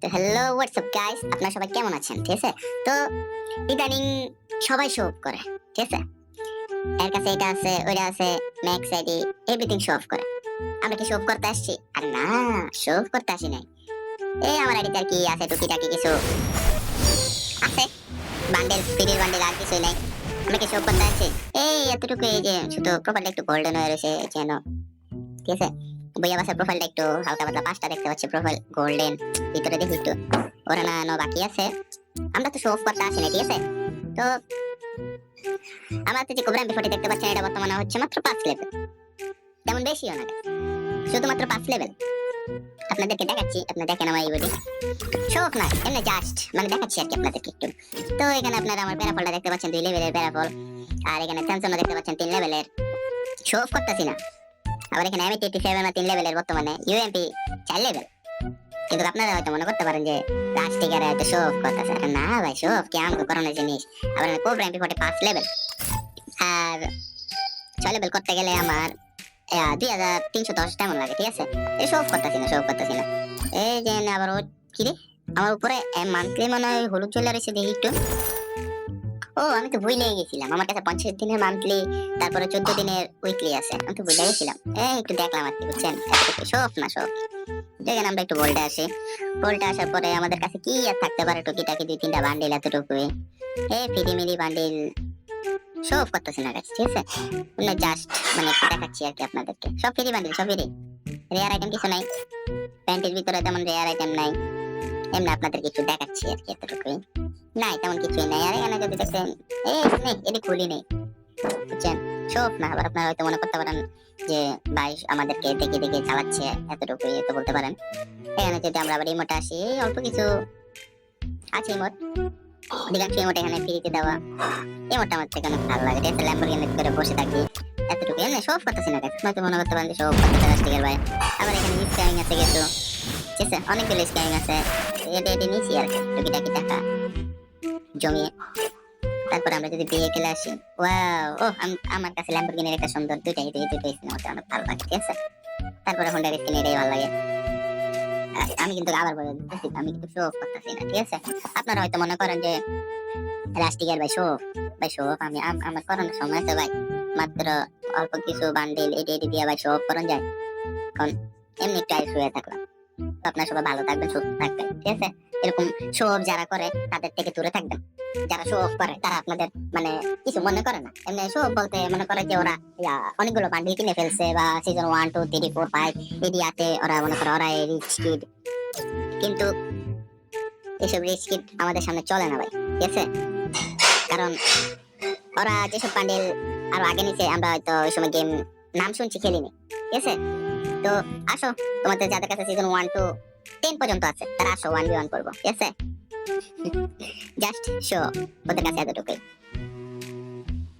তো hello WhatsApp guys আপনারা সবাই কেমন আছেন? ঠিক আছে? তো ইদানিং সবাই শো করে, ঠিক আছে? এর কাছে এটা আছে, ওইটা আছে max ID everything show off করে। আমরা কি শো অফ করতে আসছি? আর না শো অফ করতে আসি নাই। এই আমার আইডিতে কি আছে, টুকিটাকি কিছু? আছে। বান্ডেল ফ্রির বান্ডেল আর কিছুই নাই। আমরা কি শো করতে আসছি? এই এতটুকু, এই যে শুধু প্রোফাইলটা একটু গোল্ডেন হয়ে রয়েছে যেন ঠিক আছে? বইয়া বাসার প্রোফাইলটা একটু হালকা পাতলা। পাঁচটা দেখতে পাচ্ছি প্রোফাইল, গোল্ডেন। ভিতরে দেখি একটু ওরা না, নো বাকি আছে। আমরা তো শো অফ করতে আসি না ঠিক আছে? তো আমার তো যে কোবরা বিফোর্টি দেখতে পাচ্ছেন, এটা বর্তমানে হচ্ছে মাত্র পাঁচ লেভেল তেমন বেশিও না, শুধুমাত্র পাঁচ লেভেল আপনাদেরকে দেখাচ্ছি, আপনারা দেখেন আমার এই বডি শোক না, এমনি জাস্ট মানে দেখাচ্ছি আর কি আপনাদেরকে একটু। তো এখানে আপনারা আমার প্যারাফলটা দেখতে পাচ্ছেন, দুই লেভেলের প্যারাফল। আর এখানে স্যামসং দেখতে পাচ্ছেন, তিন লেভেলের শো অফ করতেছি না। আবার এখানে এমএটি এইটি সেভেন তিন লেভেলের বর্তমানে ইউএমপি চার লেভেল কিন্তু আপনারা হয়তো মনে করতে পারেন যে রাজটিকারে হয়তো শো অফ করতেছে আরে না ভাই শো অফ কি আমাকে করানোর জিনিস? আবার আমি কোবরা এমপি ফোর্টি পাঁচ লেভেল আর ছয় লেভেল করতে গেলে আমার দুই হাজার তিনশো দশ তেমন লাগে, ঠিক আছে? এই শো অফ করতেছি না শো অফ করতেছি না এই যে আবার ও কি রে? আমার উপরে মান্থলি মনে হলুদ চলে রয়েছে দেখি একটু। ও, আমি তো ভুলে গেছিলাম। আমার কাছে পঞ্চাশ দিনের মান্থলি তারপরে চোদ্দ দিনের উইকলি আছে। আমি তো ভুলে গেছিলাম। এই, একটু দেখলাম আর কি, বুঝছেন? সব না, সব। দেখেন আমরা একটু বলটা আসি। বলটা আসার পরে আমাদের কাছে কি আর থাকতে পারে, টুকিটাকি দুই তিনটা বান্ডিল এতটুকুই। এই ফিরি মিলি বান্ডিল সব করতেছি না কাছে ঠিক আছে? মানে জাস্ট মানে দেখাচ্ছি আর কি আপনাদেরকে। সব ফ্রি বান্ডিল সব ফ্রি রেয়ার আইটেম কিছু নাই। প্যান্টের ভিতরে তেমন রেয়ার আইটেম নাই। এমনি আপনাদেরকে একটু দেখাচ্ছি আর কি এতটুকুই। নাই, তেমন কিছুই নাই। আর, এখানে যদি দেখেন এই নেই এটি খুলি নেই। বুঝছেন? সব না, আবার আপনারা হয়তো মনে করতে পারেন যে ভাই আমাদেরকে দেখে দেখে চালাচ্ছে এতটুকুই তো বলতে পারেন। এখানে যদি আমরা আবার ইমোট আসি অল্প কিছু আছে ইমোট অধিকাংশ ইমোট এখানে ফ্রিতে দেওয়া। ইমোটটা আমার থেকে অনেক ভালো লাগে। আছে ল্যাম্বরগিনি করে বসে থাকি এতটুকু এমনি সব করতেছি না হয়তো মনে করতে পারেন যে সব করতে রাষ্ট্রিকের ভাই। আবার এখানে স্ক্যামিং আছে কিছু। ঠিক আছে? অনেকগুলো স্ক্যামিং আছে। এটা এটা নিয়েছি আর কি। টুকিটাকি টাকা। জমিয়ে। তারপর আমরা যদি বিয়ে খেলে আসি। ও আমার কাছে ল্যাম্বরগিনির একটা সুন্দর দুইটাই দুই দুইটাই স্কিন আমার অনেক ভালো লাগে, ঠিক আছে? তারপরে হোন্ডার স্কিন এটাই ভালো লাগে। আমি কিন্তু আবার বলে দিতেছি, আমি কিন্তু শো অফ করতেছি না, ঠিক আছে? আপনারা হয়তো মনে করেন যে রাস্টিকের ভাই শো ভাই শো আমি আমার করানোর সময় আছে, ভাই। মাত্র অল্প কিছু বান্ডিল এটি এটি দিয়ে, ভাই শো অফ করেন যায়। কারণ এমনি একটু আইস হয়ে থাকলাম। তো আপনারা সবাই ভালো থাকবেন, সুস্থ থাকবেন, ঠিক আছে? এরকম শো অফ যারা করে, তাদের থেকে দূরে থাকবেন। যারা শো অফ করে, তারা আপনাদের মানে কিছু মনে করে না। এমনি শো অফ বলতে মনে করে যে ওরা অনেকগুলো বান্ডিল কিনে ফেলছে বা season one two three four five এরিয়াতে ওরা মনে করে ওরা রিচ কিড কিন্তু এসব রিচ কিড আমাদের সামনে চলে না ভাই, ঠিক আছে? কারণ ওরা যেসব বান্ডিল আরও আগে নিচে আমরা হয়তো ওই সময় গেম নাম শুনছি, খেলিনি, ঠিক আছে? তো আসো, তোমাদের যাদের কাছে সিজন ওয়ান টু টেন পর্যন্ত আছে, তারা আসো ওয়ান বি ওয়ান করব, ঠিক আছে? জাস্ট শো ওদের কাছে এতটুকুই।